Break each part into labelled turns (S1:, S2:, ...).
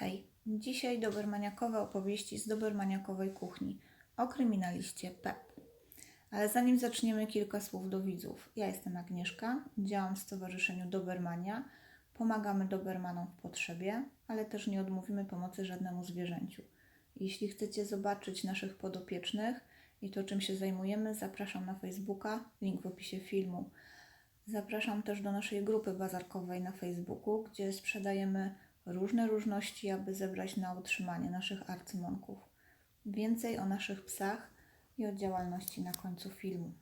S1: Hej, dzisiaj dobermaniakowe opowieści z dobermaniakowej kuchni o kryminaliście Pep. Ale zanim zaczniemy, kilka słów do widzów. Ja jestem Agnieszka, działam w Stowarzyszeniu Dobermania. Pomagamy Dobermanom w potrzebie, ale też nie odmówimy pomocy żadnemu zwierzęciu. Jeśli chcecie zobaczyć naszych podopiecznych i to, czym się zajmujemy, zapraszam na Facebooka, link w opisie filmu. Zapraszam też do naszej grupy bazarkowej na Facebooku, gdzie sprzedajemy różne różności, aby zebrać na utrzymanie naszych arcymonków. Więcej o naszych psach i o działalności na końcu filmu.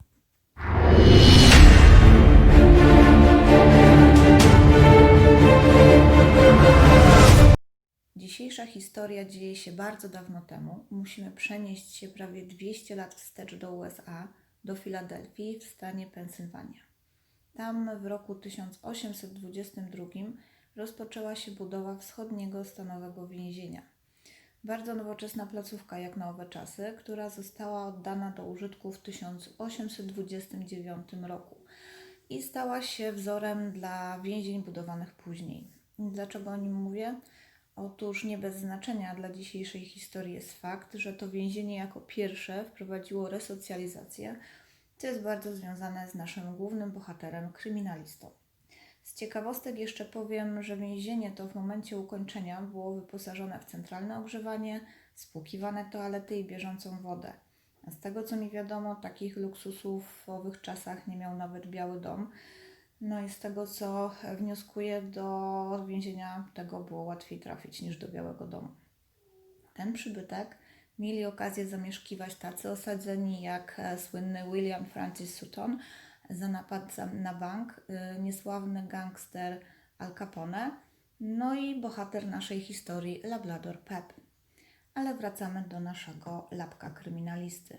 S1: Dzisiejsza historia dzieje się bardzo dawno temu. Musimy przenieść się prawie 200 lat wstecz do USA, do Filadelfii w stanie Pensylwania. Tam w roku 1822 rozpoczęła się budowa wschodniego stanowego więzienia. Bardzo nowoczesna placówka jak na owe czasy, która została oddana do użytku w 1829 roku i stała się wzorem dla więzień budowanych później. Dlaczego o nim mówię? Otóż nie bez znaczenia dla dzisiejszej historii jest fakt, że to więzienie jako pierwsze wprowadziło resocjalizację, co jest bardzo związane z naszym głównym bohaterem, kryminalistą. Z ciekawostek jeszcze powiem, że więzienie to w momencie ukończenia było wyposażone w centralne ogrzewanie, spłukiwane toalety i bieżącą wodę. Z tego co mi wiadomo, takich luksusów w owych czasach nie miał nawet Biały Dom. No i z tego co wnioskuję, do więzienia tego było łatwiej trafić niż do Białego Domu. Ten przybytek mieli okazję zamieszkiwać tacy osadzeni jak słynny William Francis Sutton za napad na bank, y, niesławny gangster Al Capone, no i bohater naszej historii Labrador Pep. Ale wracamy do naszego labka kryminalisty.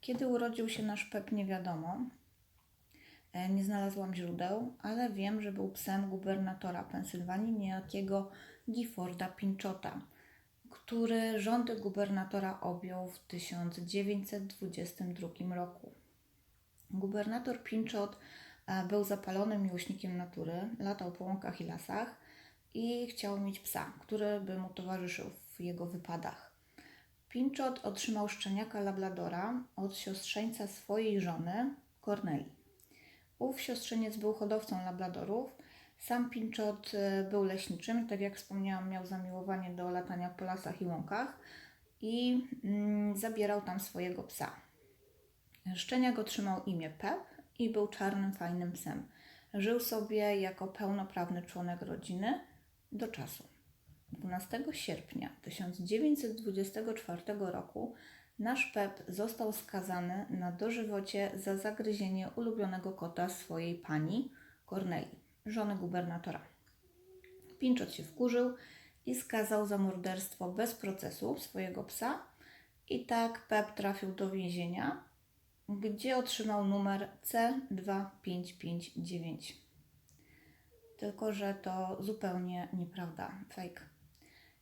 S1: Kiedy urodził się nasz Pep nie wiadomo, E, Nie znalazłam źródeł, ale wiem, że był psem gubernatora Pensylwanii, niejakiego Gifforda Pinchota, który rządy gubernatora objął w 1922 roku. Gubernator Pinchot e, był zapalonym miłośnikiem natury, latał po łąkach i lasach i chciał mieć psa, który by mu towarzyszył w jego wypadach. Pinchot otrzymał szczeniaka Labradora od siostrzeńca swojej żony, Corneli. Ów siostrzeniec był hodowcą labradorów. Sam Pinchot e, był leśniczym, tak jak wspomniałam, miał zamiłowanie do latania po lasach i łąkach i mm, zabierał tam swojego psa. Szczeniak otrzymał imię Pep i był czarnym, fajnym psem. Żył sobie jako pełnoprawny członek rodziny do czasu. 12 sierpnia 1924 roku nasz Pep został skazany na dożywocie za zagryzienie ulubionego kota swojej pani, Corneli, żony gubernatora. Pinchot się wkurzył i skazał za morderstwo bez procesu swojego psa i tak Pep trafił do więzienia, gdzie otrzymał numer C2559. Tylko, że to zupełnie nieprawda, fake.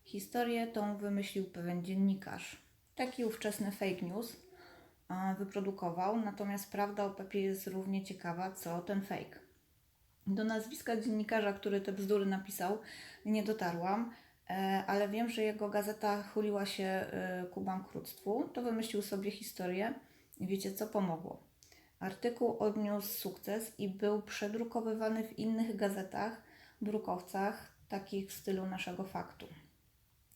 S1: Historię tą wymyślił pewien dziennikarz. Taki ówczesny fake news wyprodukował, natomiast prawda o Pepie jest równie ciekawa, co ten fake. Do nazwiska dziennikarza, który te bzdury napisał, nie dotarłam, e, ale wiem, że jego gazeta chuliła się e, ku bankructwu. To wymyślił sobie historię wiecie co pomogło. Artykuł odniósł sukces i był przedrukowywany w innych gazetach, brukowcach, takich w stylu naszego faktu.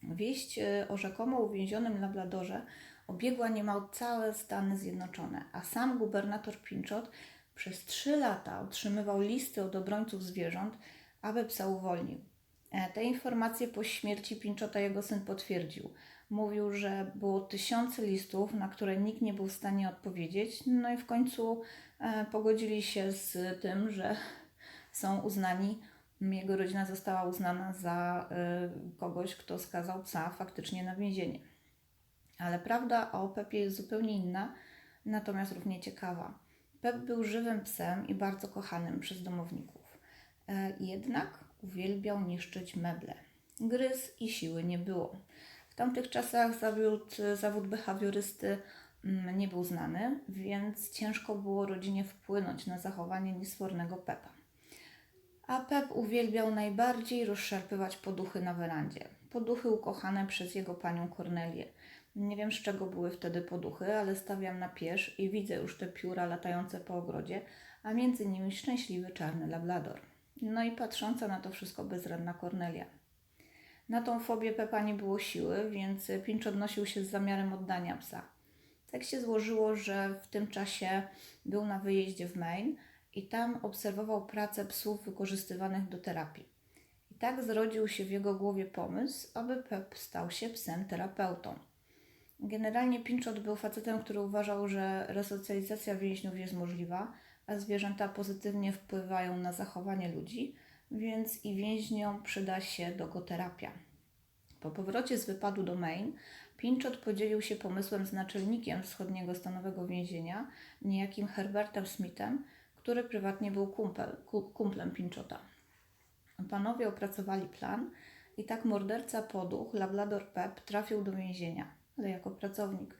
S1: Wieść e, o rzekomo uwięzionym Labradorze obiegła niemal całe Stany Zjednoczone, a sam gubernator Pinchot przez trzy lata otrzymywał listy od obrońców zwierząt, aby psa uwolnił. E, Te informacje po śmierci Pinchota jego syn potwierdził. Mówił, że było tysiące listów, na które nikt nie był w stanie odpowiedzieć, no i w końcu e, pogodzili się z tym, że są uznani jego rodzina została uznana za y, kogoś, kto skazał psa faktycznie na więzienie. Ale prawda o Pepie jest zupełnie inna, natomiast równie ciekawa. Pep był żywym psem i bardzo kochanym przez domowników. E, jednak uwielbiał niszczyć meble. Gryz i siły nie było. W tamtych czasach zawód, zawód behawiorysty mm, nie był znany, więc ciężko było rodzinie wpłynąć na zachowanie niesfornego Pepa A Pep uwielbiał najbardziej rozszarpywać poduchy na werandzie. Poduchy ukochane przez jego panią Kornelię. Nie wiem z czego były wtedy poduchy, ale stawiam na pierz i widzę już te pióra latające po ogrodzie, a między nimi szczęśliwy czarny labrador. No i patrząca na to wszystko bezradna Kornelia. Na tą fobię Pepa nie było siły, więc Pinch odnosił się z zamiarem oddania psa. Tak się złożyło, że w tym czasie był na wyjeździe w Maine i tam obserwował pracę psów wykorzystywanych do terapii. I tak zrodził się w jego głowie pomysł, aby Pep stał się psem terapeutą. Generalnie Pinchot był facetem, który uważał, że resocjalizacja więźniów jest możliwa, a zwierzęta pozytywnie wpływają na zachowanie ludzi, więc i więźniom przyda się dogoterapia. Po powrocie z wypadu do Maine, Pinchot podzielił się pomysłem z naczelnikiem wschodniego stanowego więzienia, niejakim Herbertem Smithem, który prywatnie był kumpel, ku- kumplem Pinchota. Panowie opracowali plan i tak morderca poduch, Labrador Pep, trafił do więzienia, ale jako pracownik.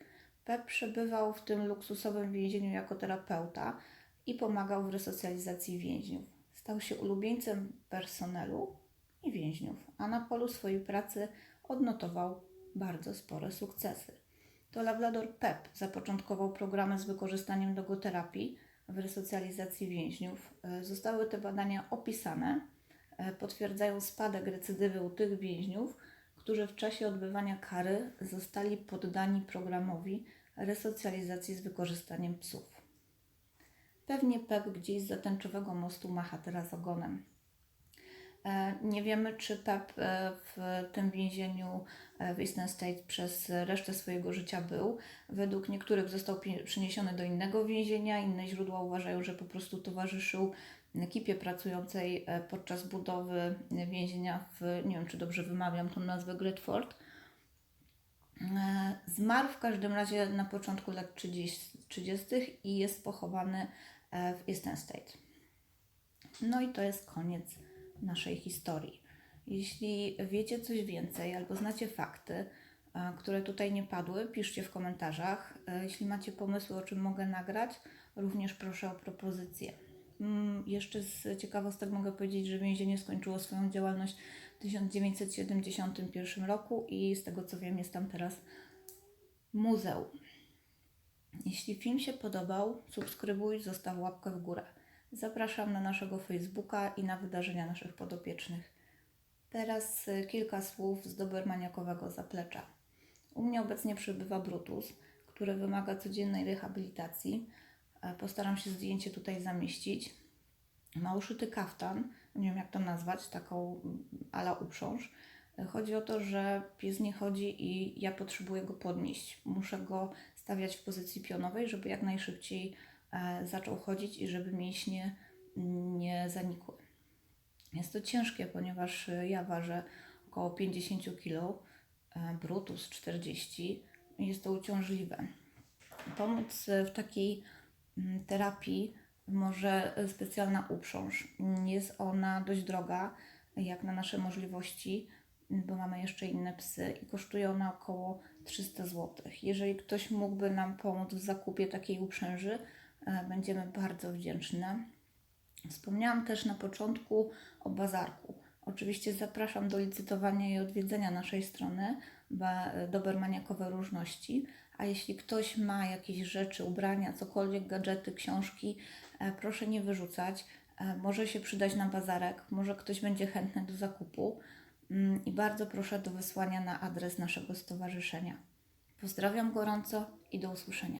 S1: Pep przebywał w tym luksusowym więzieniu jako terapeuta i pomagał w resocjalizacji więźniów. Stał się ulubieńcem personelu i więźniów, a na polu swojej pracy odnotował bardzo spore sukcesy. To Labrador Pep zapoczątkował programy z wykorzystaniem dogoterapii w resocjalizacji więźniów. E, Zostały te badania opisane, e, potwierdzają spadek recydywy u tych więźniów, którzy w czasie odbywania kary zostali poddani programowi resocjalizacji z wykorzystaniem psów. Pewnie Pep gdzieś z zatęczowego mostu macha teraz ogonem. E, Nie wiemy, czy Pep e, w tym więzieniu e, w Eastern State przez resztę swojego życia był. Według niektórych został przeniesiony do innego więzienia, inne źródła uważają, że po prostu towarzyszył ekipie pracującej podczas budowy więzienia w, nie wiem czy dobrze wymawiam tą nazwę, Gretford. Zmarł w każdym razie na początku lat 30, 30. i jest pochowany w Eastern State. No i to jest koniec naszej historii. Jeśli wiecie coś więcej albo znacie fakty, e, które tutaj nie padły, piszcie w komentarzach. E, Jeśli macie pomysły, o czym mogę nagrać, również proszę o propozycje. Mm, Jeszcze z ciekawostek mogę powiedzieć, że więzienie skończyło swoją działalność w 1971 roku i z tego co wiem jest tam teraz muzeum. Jeśli film się podobał, subskrybuj, zostaw łapkę w górę. Zapraszam na naszego Facebooka i na wydarzenia naszych podopiecznych. Teraz y, kilka słów z dobermaniakowego zaplecza. U mnie obecnie przebywa Brutus, który wymaga codziennej rehabilitacji. E, Postaram się zdjęcie tutaj zamieścić. Ma uszyty kaftan, nie wiem jak to nazwać, taką mm, ala uprząż. E, Chodzi o to, że pies nie chodzi i ja potrzebuję go podnieść. Muszę go stawiać w pozycji pionowej, żeby jak najszybciej e, zaczął chodzić i żeby mięśnie nie zanikły. Jest to ciężkie, ponieważ e, ja ważę około 50 kg, Brutus 40 i jest to uciążliwe. Pomóc e, w takiej mm, terapii może specjalna uprząż. Jest ona dość droga, jak na nasze możliwości, bo mamy jeszcze inne psy i kosztuje ona około 300 zł. Jeżeli ktoś mógłby nam pomóc w zakupie takiej uprzęży, e, będziemy bardzo wdzięczne. Wspomniałam też na początku o bazarku. Oczywiście zapraszam do licytowania i odwiedzenia naszej strony Dobermaniakowe Różności. A jeśli ktoś ma jakieś rzeczy, ubrania, cokolwiek, gadżety, książki, e, proszę nie wyrzucać. E, Może się przydać na bazarek, może ktoś będzie chętny do zakupu. Mm, I bardzo proszę do wysłania na adres naszego stowarzyszenia. Pozdrawiam gorąco i do usłyszenia.